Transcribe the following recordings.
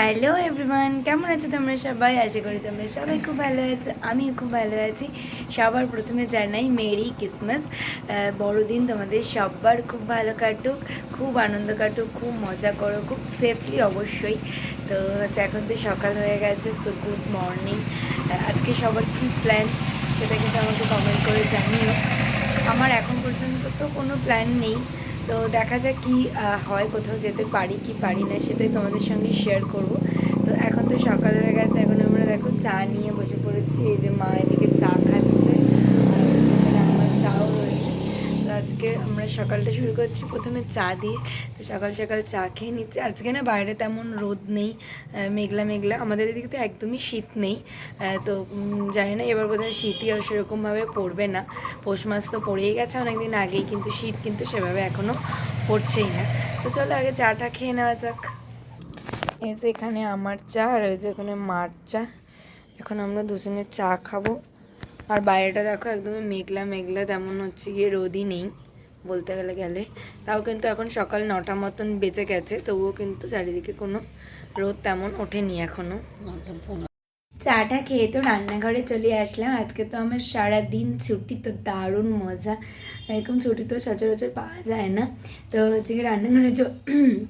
Hello everyone কেমন আছো তোমরা সবাই? আশা করি তোমরা সবাই খুব ভালো আছো। আমিও খুব ভালো আছি। সবার প্রথমে জানাই মেরি ক্রিসমাস। বড়দিন তোমাদের সবার খুব ভালো কাটুক, খুব আনন্দ কাটুক, খুব মজা করো, খুব সেফলি অবশ্যই। তো হচ্ছে এখন তো সকাল হয়ে গেছে সো গুড মর্নিং আজকে সবার কী প্ল্যান সেটা কিন্তু আমাকে কমেন্ট করে জানিও। আমার এখন পর্যন্ত তো কোনো প্ল্যান নেই। তো দেখা যাক কি হয়, কোথাও যেতে পারি কি পারি না, সেটাই তোমাদের সঙ্গে শেয়ার করব। তো এখন তো সকাল হয়ে গেছে, এখন আমরা দেখো চা নিয়ে বসে পড়েছি, এই যে মা এদিকে চা খাচ্ছে আমার চাও রয়েছে। তো আজকে সকালটা শুরু করছি প্রথমে চা দিয়ে, তো সকাল সকাল চা খেয়ে নিচ্ছি। আজকে না বাইরে তেমন রোদ নেই মেঘলা মেঘলা। আমাদের এদিকে তো একদমই শীত নেই তো জানি না, এবার বোধহয় শীতই আর সেরকমভাবে পড়বে না। পৌষ মাস তো পড়েই গেছে অনেকদিন আগেই, কিন্তু শীত কিন্তু সেভাবে এখনও পড়ছেই না। তো চলো আগে চাটা খেয়ে নেওয়া যাক। এই যে এখানে আমার চা আর ওই যে এখানে মার চা। এখন আমরা দুজনে চা খাব। আর বাইরেটা দেখো একদমই মেঘলা মেঘলা, তেমন হচ্ছে গিয়ে রোদই নেই। বলতে গেলে গেলে। তাও কিন্তু এখন সকাল নটা মতন বেঁচে গেছে তবুও কিন্তু চারিদিকে কোনো রোদ তেমন ওঠেনি এখনও। চাটা খেয়ে তো রান্নাঘরে চলে আসলাম। আজকে তো আমার সারা দিন ছুটি তো দারুণ মজা। এরকম ছুটি তো সচরাচর পাওয়া যায় না। তো হচ্ছে কি রান্নাঘরে চ-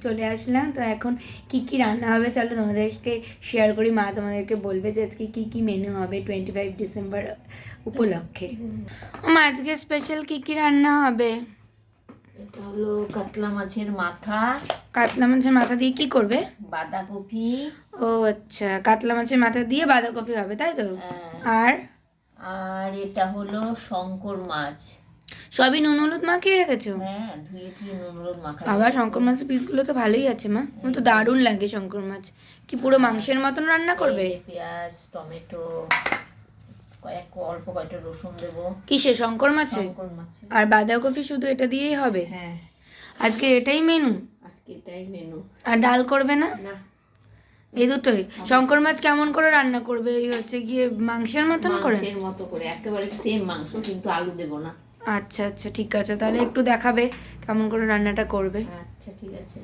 চলে আসলাম। তো এখন কি কি রান্না হবে চলো তোমাদেরকে শেয়ার করি। মা তোমাদেরকে বলবে যে আজকে কি কি মেনু হবে টোয়েন্টি ফাইভ ডিসেম্বর উপলক্ষে মা আজকে স্পেশাল কি কি রান্না হবে? এটা হলো কাতলা মাছের মাথা। কাতলা মাছের মাথা দিয়ে কি করবে? বাঁধাকপি। ও আচ্ছা কাতলা মাছের মাথা দিয়ে বাঁধাকপি হবে তাই তো? আর? আর এটা হলো শঙ্কর মাছ। সবই নুন হলুদ মাখিয়ে রেখেছো? হ্যাঁ ধুয়ে ধুয়ে নুন হলুদ মাখা বাবা শঙ্কর মাছের পিসগুলো তো ভালোই আছে মা। আমার তো দারুণ লাগে শঙ্কর মাছ। কি পুরো মাংসের মতন রান্না করবে? পেঁয়াজ টমেটো। কয়েক অল্প কয়েকটা রসুন দেবো। কিসে শঙ্কর মাছে শঙ্কর মাছে আর বাঁধাকপি শুধু এটা দিয়েই হবে? হ্যাঁ। আজকে এটাই মেনু আজকে এটাই মেনু আর ডাল করবে না? না। এই দুটোই। শঙ্কর মাছ কেমন করে রান্না করবে? এই হচ্ছে গিয়ে মাংসের মতন করে? মাংসের মতো করে। একেবারে সেম মাংস কিন্তু আলু দেবো না। আচ্ছা আচ্ছা ঠিক আছে। তাহলে একটু দেখাবে কেমন করে রান্নাটা করবে। আচ্ছা ঠিক আছে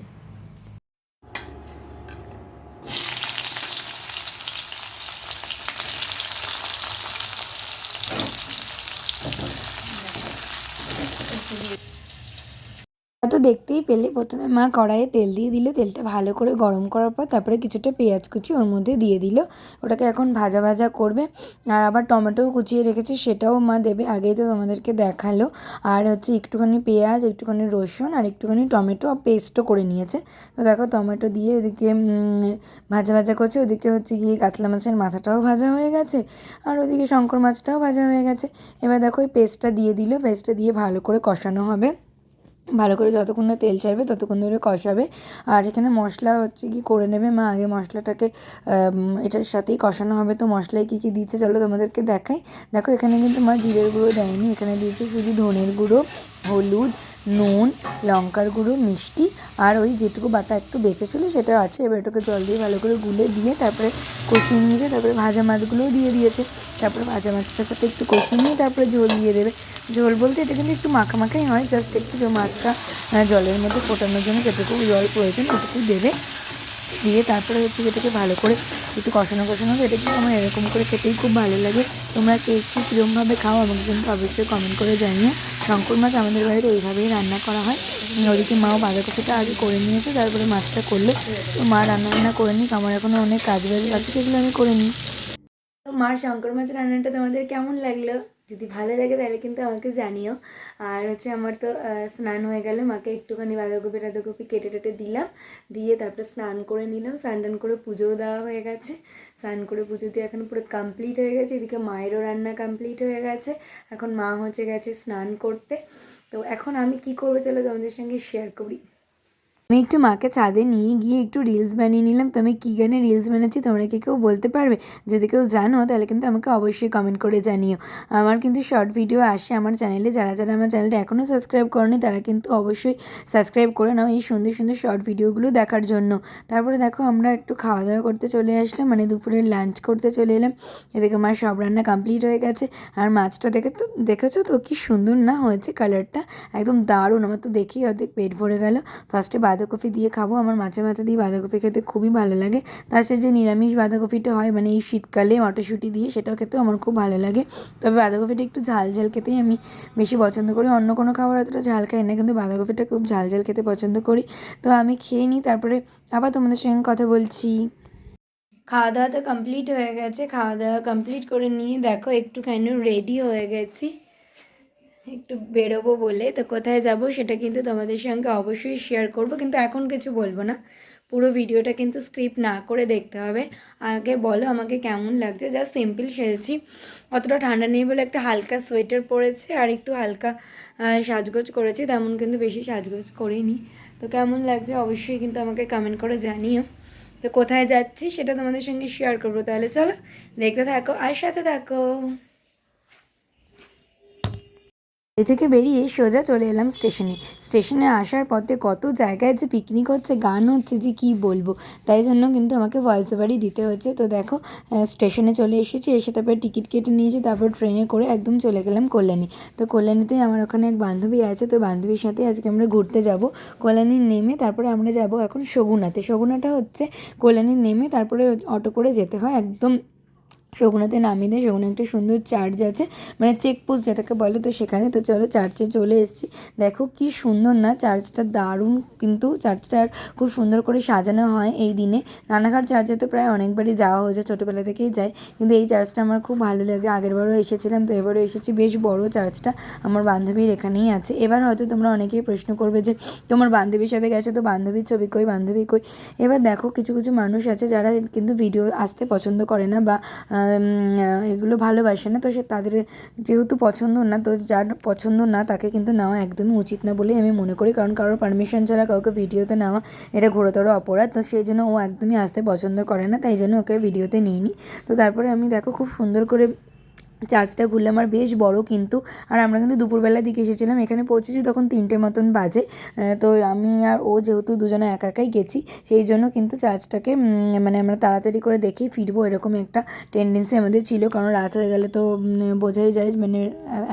তো দেখতেই পেলে প্রথমে মা কড়াইয়ে তেল দিয়ে দিল। তেলটা ভালো করে গরম করার পর তারপরে কিছুটা পেঁয়াজ কুচি ওর মধ্যে দিয়ে দিল। ওটাকে এখন ভাজা ভাজা করবে। আর আবার টমেটোও কুচিয়ে রেখেছে, সেটাও মা দেবে। আগেই তো তোমাদেরকে দেখাল। আর হচ্ছে একটুখানি পেঁয়াজ, একটুখানি রসুন আর একটুখানি টমেটো পেস্টও করে নিয়েছে। তো দেখো টমেটো দিয়ে ওদিকে ভাজা ভাজা করছে। ওদিকে হচ্ছে গিয়ে কাতলা মাছের মাথাটাও ভাজা হয়ে গেছে। আর ওদিকে শঙ্কর মাছটাও ভাজা হয়ে গেছে। এবার দেখো ওই পেস্টটা দিয়ে দিল। পেস্টটা দিয়ে ভালো করে কষানো হবে। ভালো করে যতক্ষণ না তেল চাইবে, ততক্ষণ ধরে কষাবে। আর এখানে মশলা হচ্ছে কি, করে নেবে মা। আগে মশলাটাকে এটার সাথেই কষানো হবে। তো মশলায় কী কী দিচ্ছে চলো তোমাদেরকে দেখাই। দেখো এখানে কিন্তু মা জিরের গুঁড়ো দেয়নি। এখানে দিয়েছে শুধু ধনের গুঁড়ো, হলুদ নুন, লঙ্কার গুঁড়ো, মিষ্টি আর ওই যেটুকু বাটা একটু বেঁচে ছিল সেটা আছে। এবার এটাকে জল দিয়ে ভালো করে গুলে দিয়ে তারপরে কষিয়ে নিয়েছে তারপরে ভাজা মাছগুলোও দিয়ে দিয়েছে। তারপরে ভাজা মাছটার সাথে একটু কষিয়ে নিয়ে তারপরে ঝোল দিয়ে দেবে। ঝোল বলতে এটা কিন্তু একটু মাখা মাখাই হয়। জাস্ট একটু মাছটা জলের মধ্যে ফোটানোর জন্য যেটুকু জল প্রয়োজন ওটুকু দেবে। দিয়ে তারপরে হচ্ছে এটাকে ভালো করে একটু কষানো কষানো এটা কিন্তু আমার এরকম করে খেতেই খুব ভালো লাগে। তোমরা কে কী কীরকমভাবে খাও আমাকে কিন্তু অবশ্যই কমেন্ট করে জানিও। শঙ্কর মাছ আমাদের বাড়িতে ওইভাবেই রান্না করা হয়। ওদিকে মাও বাঁধাকপিটা আগে করে নিয়েছে, তারপরে মাছটা করলে। তো মা রান্না বান্না করে নিক, আমার এখনও অনেক কাজ বাজ আছে সেগুলো আমি করে নিই। মার শঙ্কর মাছ রান্নাটা তোমাদের কেমন লাগল? যদি ভালো লাগে তাহলে কিন্তু আমাকে জানিও। আর হচ্ছে আমার তো স্নান হয়ে গেলে, মাকে একটুখানি বাঁধাকপি টাধাকপি কেটে টেটে দিলাম। দিয়ে তারপরে স্নান করে নিলাম, স্নান টান করে পুজোও দেওয়া হয়ে গেছে। স্নান করে পুজো দিয়ে এখন পুরো কমপ্লিট হয়ে গেছে, এদিকে মায়েরও রান্না কমপ্লিট হয়ে গেছে। এখন মা হচ্ছে গেছে স্নান করতে। তো এখন আমি কি করব চলো তোমাদের সঙ্গে শেয়ার করি। আমি একটু মাকে ছাদে নিয়ে গিয়ে একটু রিলস বানিয়ে নিলাম। তো আমি কী গানে রিলস বানাচ্ছি তোমরা কি কেউ বলতে পারবে? যদি কেউ জানো, তাহলে কিন্তু আমাকে অবশ্যই কমেন্ট করে জানিও। আমার কিন্তু শর্ট ভিডিও আসে আমার চ্যানেলে যারা যারা আমার চ্যানেলটা এখনও সাবস্ক্রাইব করনি, তারা কিন্তু অবশ্যই সাবস্ক্রাইব করে নাও এই সুন্দর সুন্দর শর্ট ভিডিওগুলো দেখার জন্য। তারপরে দেখো আমরা একটু খাওয়া দাওয়া করতে চলে আসলাম। মানে দুপুরে লাঞ্চ করতে চলে এলাম। এদিকে আমার সব রান্না কমপ্লিট হয়ে গেছে। আর মাছটা দেখে তো, দেখেছ তো কি সুন্দর না হয়েছে কালারটা একদম দারুণ। আমার তো দেখেই অর্ধেক পেট ভরে গেল। ফার্স্টে বাঁধাকপি দিয়ে খাব। আমার মাছের মাথা দিয়ে বাঁধাকপি খেতে খুবই ভালো লাগে। তার সাথে যে নিরামিষ বাঁধাকপিটা হয় মানে এই শীতকালে মটরশুঁটি দিয়ে, সেটাও খেতেও আমার খুব ভালো লাগে। তবে বাঁধাকপিটা একটু ঝাল ঝাল খেতেই আমি বেশি পছন্দ করি। অন্য কোনো খাবার অতটা ঝাল খাই না, কিন্তু বাঁধাকপিটা খুব ঝাল ঝাল খেতে পছন্দ করি। তো আমি খেয়ে নিই, তারপরে আবার তোমাদের সঙ্গে কথা বলছি। খাওয়া দাওয়া তো কমপ্লিট হয়ে গেছে। খাওয়া দাওয়া কমপ্লিট করে নিয়ে দেখো, একটুখানি রেডি হয়ে গেছি। একটু বেরোবো বলে, তো কোথায় যাব সেটা কিন্তু তোমাদের সঙ্গে অবশ্যই শেয়ার করব। কিন্তু এখন কিছু বলব না, পুরো ভিডিওটা কিন্তু স্ক্রিপ্ট না করে দেখতে হবে। আগে বলো আমাকে কেমন লাগছে যা সিম্পল সেরেছি অতটা ঠান্ডা নেই বলে একটা হালকা সোয়েটার পরেছে, আর একটু হালকা সাজগোজ করেছি, তেমন কিন্তু বেশি সাজগোজ করিনি। তো কেমন লাগছে অবশ্যই কিন্তু আমাকে কমেন্ট করে জানিও। তো কোথায় যাচ্ছি সেটা তোমাদের সঙ্গে শেয়ার করব, তাহলে চলো দেখতে থাকো আর সাথে থাকো। এ থেকে বেরিয়ে সোজা চলে এলাম স্টেশনে। স্টেশনে আসার পথে কত জায়গায় যে পিকনিক হচ্ছে, গান হচ্ছে, যে কি বলব? তাই জন্য কিন্তু আমাকে ভয়েস ওভারই দিতে হচ্ছে। তো দেখো স্টেশনে চলে এসেছি, এসে তারপরে টিকিট কেটে নিয়েছি তারপর ট্রেনে করে একদম চলে গেলাম কল্যাণী। তো কল্যাণীতেই আমার ওখানে এক বান্ধবী আছে, তো বান্ধবীর সাথে আজকে আমরা ঘুরতে যাব। কল্যাণীর নেমে তারপরে আমরা যাব এখন সগুনাতে সগুনাটা হচ্ছে কল্যাণীর নেমে তারপরে অটো করে যেতে হয় একদম সগুনাতে নামিয়ে দেয়। সগুনা একটা সুন্দর চার্চ আছে মানে চেকপোস্ট যেটাকে বলে, তো সেখানে তো চলো চার্চে চলে এসেছি। দেখো কি সুন্দর না চার্চটা দারুণ কিন্তু চার্চটার খুব সুন্দর করে সাজানো হয় এই দিনে। রানাঘাট চার্চে তো প্রায় অনেকবারই যাওয়া হয়েছে, ছোটোবেলা থেকেই যাই কিন্তু এই চার্চটা আমার খুব ভালো লাগে। আগেরবারও এসেছিলাম, তো এবারও এসেছি। বেশ বড় চার্চটা আমার বান্ধবীর এখানেই আছে। এবার হয়তো তোমরা অনেকেই প্রশ্ন করবে যে, তোমার বান্ধবীর সাথে গেছো তো বান্ধবীর ছবি কই, বান্ধবী কই? এবার দেখো কিছু কিছু মানুষ আছে যারা কিন্তু ভিডিও আসতে পছন্দ করে না বা এগুলো ভালোবাসে না, তো সে তাদের যেহেতু পছন্দ না, তো যার পছন্দ না, তাকে কিন্তু নেওয়া একদমই উচিত না বলেই আমি মনে করি। কারণ কারোর পারমিশন ছাড়া কাউকে ভিডিওতে নেওয়া এটা ঘোরতর অপরাধ। তো সেই জন্য ও একদমই আসতে পছন্দ করে না, তাই জন্য ওকে ভিডিওতে নিইনি। তো তারপরে আমি দেখো খুব সুন্দর করে চার্চটা ঘুরলাম আর বেশ বড় কিন্তু। আর আমরা কিন্তু দুপুরবেলার দিকে এসেছিলাম, এখানে পৌঁছেছি তখন তিনটে মতন বাজে। তো আমি আর ও যেহেতু দুজনে একা একাই গেছি, সেই জন্য কিন্তু চার্চটাকে মানে আমরা তাড়াতাড়ি করে দেখেই ফিরবো এরকম একটা টেন্ডেন্সি আমাদের ছিল। কারণ রাত হয়ে গেলে তো বোঝাই যায় মানে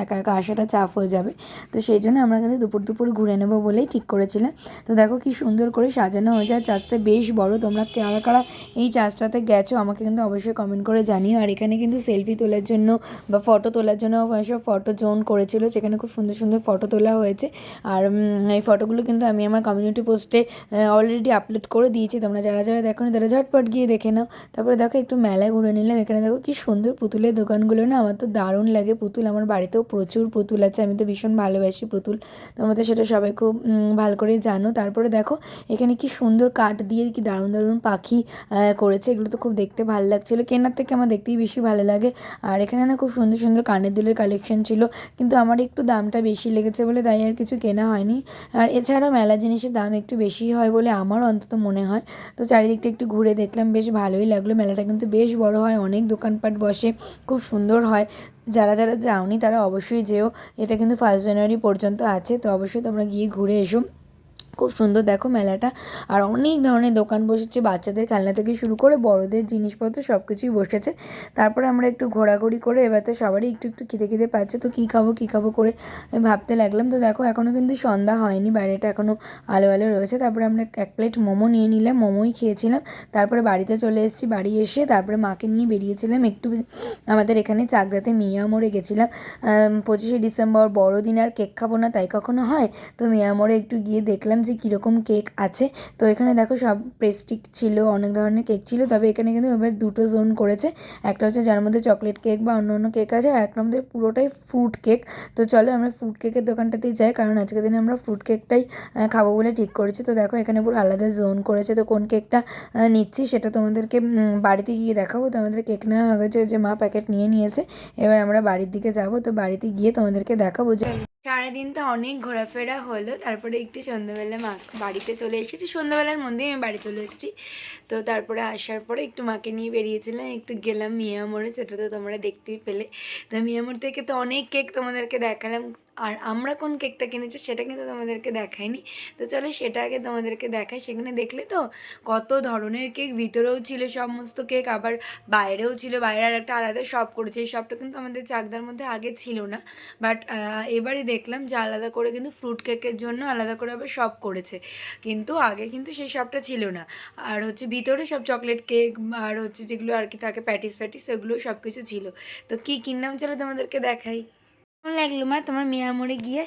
একা একা আসাটা চাপ হয়ে যাবে। তো সেই জন্য আমরা কিন্তু দুপুর দুপুর ঘুরে নেব বলেই ঠিক করেছিলাম। তো দেখো কি সুন্দর করে সাজানো হয়ে যায় চার্চটা বেশ বড়। তোমরা কারা কারা এই চার্চটাতে গেছো আমাকে কিন্তু অবশ্যই কমেন্ট করে জানিও। আর এখানে কিন্তু সেলফি তোলার জন্য বা ফটো তোলার জন্য সব ফটো জোন করেছিল, যেখানে খুব সুন্দর সুন্দর ফটো তোলা হয়েছে। আর এই ফটোগুলো কিন্তু আমি আমার কমিউনিটি পোস্টে অলরেডি আপলোড করে দিয়েছি। তোমরা যারা যারা দেখো না তারা ঝটপট গিয়ে দেখে নাও। তারপরে দেখো, একটু মেলায় ঘুরে নিলাম। এখানে দেখো, কি সুন্দর পুতুলের দোকানগুলো না, আমার তো দারুণ লাগে পুতুল। আমার বাড়িতেও প্রচুর পুতুল আছে, আমি তো ভীষণ ভালোবাসি পুতুল। তোমরা তো সেটা সবাই খুব ভালো করেই জানো। তারপরে দেখো, এখানে কি সুন্দর কাঠ দিয়ে কি দারুণ দারুণ পাখি করেছে। এগুলো তো খুব দেখতে ভালো লাগছিল। কেনার থেকে আমার দেখতেই বেশি ভালো লাগে। আর এখানে না খুব সুন্দর সুন্দর কানের দুলের কালেকশন ছিল, কিন্তু আমার একটু দামটা বেশি লেগেছে বলে তাই আর কিছু কেনা হয়নি। আর এছাড়াও মেলা জিনিসের দাম একটু বেশি হয় বলে আমার অন্তত মনে হয়। তো চারিদিকটা একটু ঘুরে দেখলাম, বেশ ভালোই লাগল। মেলাটা কিন্তু বেশ বড় হয়, অনেক দোকানপাট বসে, খুব সুন্দর হয়। যারা যারা যাওনি তারা অবশ্যই যেও, এটা কিন্তু ফার্স্ট জানুয়ারি পর্যন্ত আছে, তো অবশ্যই তোমরা গিয়ে ঘুরে এসো। খুব সুন্দর দেখো মেলাটা। আর অনেক ধরনের দোকান বসেছে, বাচ্চাদের খেলনা থেকে শুরু করে বড়দের জিনিসপত্র সব কিছুই বসেছে। তারপরে আমরা একটু ঘোরাঘুরি করে, এবার তো সবারই একটু একটু খিদে খিদে পাচ্ছে, তো কী খাব কী খাব করে ভাবতে লাগলাম। তো দেখো এখনও কিন্তু সন্ধ্যা হয়নি, বাইরেটা এখনও আলো আলো রয়েছে। তারপরে আমরা এক প্লেট মোমো নিয়ে নিলাম, মোমোই খেয়েছিলাম। তারপরে বাড়িতে চলে এসেছি, বাড়ি এসে তারপরে মাকে নিয়ে বেরিয়েছিলাম। একটু আমাদের এখানে চাকদাতে মিয়া মোড়ে গেছিলাম পঁচিশে ডিসেম্বর, বড়দিন আর কেক খাব না, তাই কখনো হয়? তো মিয়া মোড়ে একটু গিয়ে দেখলাম যে কীরকম কেক আছে। তো এখানে দেখো সব প্রেস্টিক ছিল, অনেক ধরনের কেক ছিল। তবে এখানে কিন্তু এবার দুটো জোন করেছে। একটা হচ্ছে যার মধ্যে চকলেট কেক বা অন্য অন্য কেক আছে, আর একটা মধ্যে পুরোটাই ফ্রুট কেক। তো চলো আমরা ফ্রুট কেকের দোকানটাতেই যাই, কারণ আজকের দিনে আমরা ফ্রুট কেকটাই খাব বলে ঠিক করেছি। তো দেখো এখানে পুরো আলাদা জোন করেছে। তো কোন কেকটা নিচ্ছি সেটা তোমাদেরকে বাড়িতে গিয়ে দেখাবো। তো আমাদের কেক নেওয়া হয়ে গেছে যে মা প্যাকেট নিয়ে নিয়েছে। এবার আমরা বাড়ির দিকে যাব। তো বাড়িতে গিয়ে তোমাদেরকে দেখাবো যে সারাদিন তো অনেক ঘোরাফেরা হলো, তারপরে একটু সন্ধ্যাবেলা মা বাড়িতে চলে এসেছি। সন্ধ্যাবেলার মধ্যেই আমি বাড়ি চলে এসেছি। তো তারপরে আসার পরে একটু মাকে নিয়ে বেরিয়েছিলাম, একটু গেলাম মিয়ামোড়ে, সেটা তো তোমরা দেখতেই পেলে। তো মিয়ামোড় থেকে তো অনেক কেক তোমাদেরকে দেখালাম। আর আমরা কোন কেকটা কিনেছি সেটা কিন্তু তোমাদেরকে দেখাইনি। তো চলো সেটা আগে তোমাদেরকে দেখাই। সেখানে দেখলে তো কত ধরনের কেক, ভিতরেও ছিল সমস্ত কেক, আবার বাইরেও ছিল, বাইরে আর একটা আলাদা শপ করেছে। এই শপটা কিন্তু আমাদের চাকদার মধ্যে আগে ছিল না। বাট এবারে দেখলাম যে আলাদা করে কিন্তু ফ্রুট কেকের জন্য আলাদা করে আবার শপ করেছে। কিন্তু আগে কিন্তু সেই শপটা ছিল না। আর হচ্ছে ভিতরে সব চকলেট কেক আর হচ্ছে যেগুলো আর কি থাকে প্যাটিস ফ্যাটিস ওগুলো সব কিছু ছিল। তো কী কিনলাম চলো তোমাদেরকে দেখাই। কেমন লাগল মা তোমার মেয়া মোড়ে গিয়ে?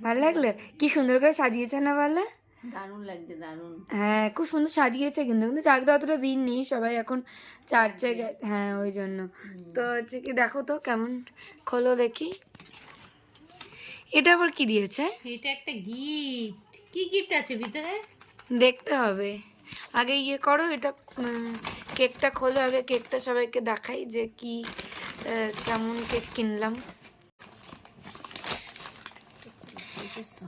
ভালো লাগল? কি সুন্দর করে সাজিয়েছে না বলে দারুণ লাগছে দারুণ। হ্যাঁ খুব সুন্দর সাজিয়েছে কিন্তু কিন্তু চাকদা অতটা ভিড় নেই সবাই এখন চার্চে হ্যাঁ ওই জন্য। তো হচ্ছে কি দেখো তো কেমন খোলো দেখি। এটা আবার কি দিয়েছে? এটা একটা গিফট কি গিফট আছে ভিতরে? দেখতে হবে। আগে ইয়ে করো এটা কেকটা খোলো আগে কেকটা সবাইকে দেখাই যে কি কেমন কেক কিনলাম।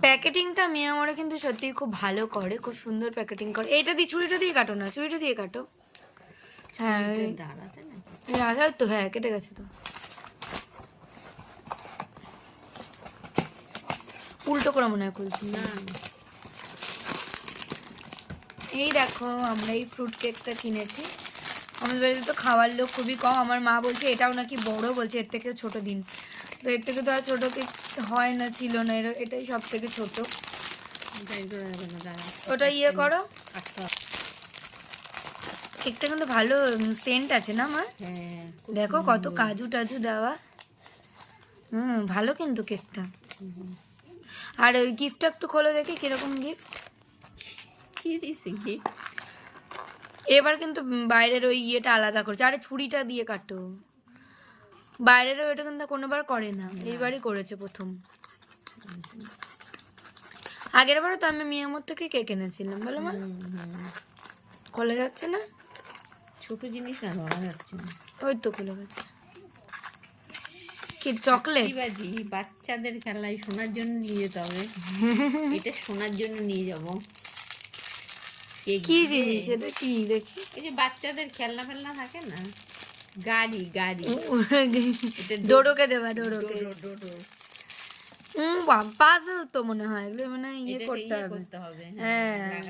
প্যাকেটিংটা মিয়ামরে কিন্তু সত্যিই খুব ভালো করে খুব সুন্দর প্যাকেটিং করে। এইটা দিয়ে ছুরিটা দিয়ে কাটো না ছুরিটা দিয়ে কাটো। হ্যাঁ দাঁড় আছে না? তো হ্যাঁ কেটে গেছে তো। উল্টো করে মনে হয় খুলছি। না। এই দেখো আমরা এই ফ্রুট কেকটা কিনেছি। আমাদের বাড়িতে তো খাওয়ার লোক খুবই কম। আমার মা বলছে এটাও নাকি বড় বলছে এর থেকেও ছোট দিন। তো এর থেকে তো আর ছোটো কেক হয় না ছিল না এর- এটাই সব থেকে ছোট। ওটা ইয়ে করো। কেকটা কিন্তু ভালো সেন্ট আছে না মা? হ্যাঁ দেখো কত কাজু টাজু দেওয়া। হুম ভালো কিন্তু কেকটা। আর ওই গিফটটা একটু খোলো দেখি কীরকম গিফট কি দিছে কি এবার কিন্তু বাইরের ওই ইয়েটা আলাদা করছে। আরে ছুরিটা দিয়ে কাটো। বাইরের ওইটা কিন্তু কোনোবার করে না। এইবারই করেছে প্রথম। আগের বারও তো আমি মিয়ামর থেকে কেক এনেছিলাম বলো মা। খোলা যাচ্ছে না? ছোট জিনিস না ধরা যাচ্ছে না। ওই তো খুলে গেছে। কি চকলেট? বাজি বাচ্চাদের খেলায় শোনার জন্য নিয়ে যেতে হবে। এটা শোনার জন্য নিয়ে যাব। কি জিনিস এটা? কি দেখি? এই যে বাচ্চাদের খেলনা ফেলনা থাকে না গাড়ি গাড়ি। ডোডোকে দেবা ডোডোকে। হুম পাজল তো মনে হয়। এগুলো মানে ইয়ে করতে ইয়ে হবে। হ্যাঁ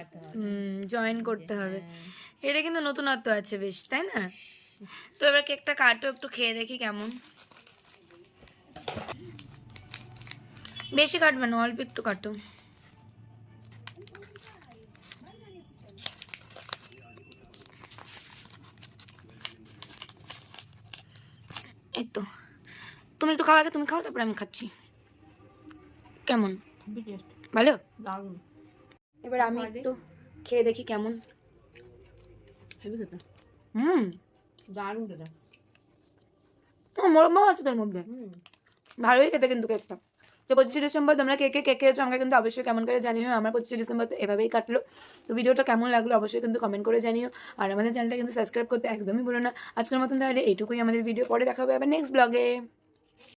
জয়েন করতে হবে। হ্যাঁ। এটা কিন্তু নতুনত্ব আছে বেশ তাই না? তো এবার কেকটা কাটো একটু খেয়ে দেখি কেমন। বেশি কাটবে না অল্প একটু কাটো। এই তো। তুমি একটু খাওয়া আগে তুমি খাও তারপরে আমি খাচ্ছি। কেমন? ভালো? এবার আমি একটু খেয়ে দেখি কেমন। হুম। দারুণ খেতে। মোরম্বাও আছে তার মধ্যে। ভালোই খেতে কিন্তু কেকটা। তো পঁচিশে ডিসেম্বর তোমরা কে কে কে খেয়েছো আমাকে কিন্তু অবশ্যই কেমন করে জানিও। আমার পঁচিশে ডিসেম্বর তো এভাবেই কাটলো। তো ভিডিওটা কেমন লাগল অবশ্যই কিন্তু কমেন্ট করে জানিও। আর আমাদের চ্যানেলটা কিন্তু সাবস্ক্রাইব করতে একদমই ভুলো না। আজকের মতন তাহলে এইটুকুই আমাদের ভিডিও পরে দেখা হবে আবার নেক্সট ব্লগে